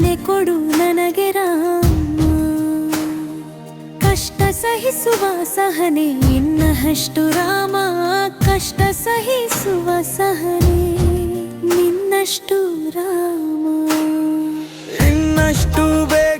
ಸಹನೆ ಕೊಡು ನನಗೆ ರಾಮ. ಕಷ್ಟ ಸಹಿಸುವ ಸಹನೆ ಇನ್ನಷ್ಟು ರಾಮ. ಕಷ್ಟ ಸಹಿಸುವ ಸಹನೆ ನಿನ್ನಷ್ಟು ರಾಮ. ಇನ್ನಷ್ಟು ಬೇಕೆನ್ನ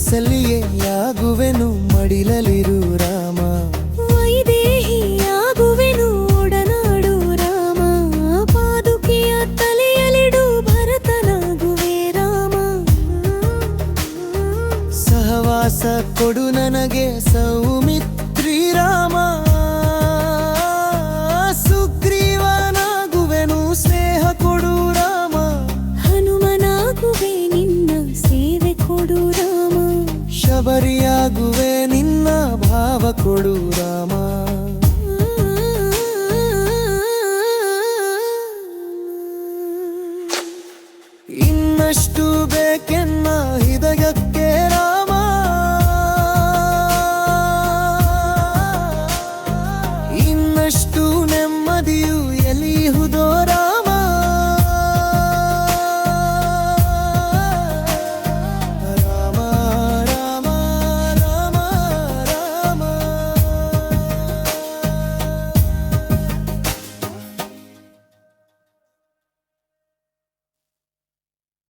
ಕೌಸಲ್ಯಾಗುವೆನು ಮಡಿಲಲಿರು ರಾಮ ಬರಿಯಾಗುವೆ ನಿನ್ನ ಭಾವ ಕೊಡು ರಾಮ.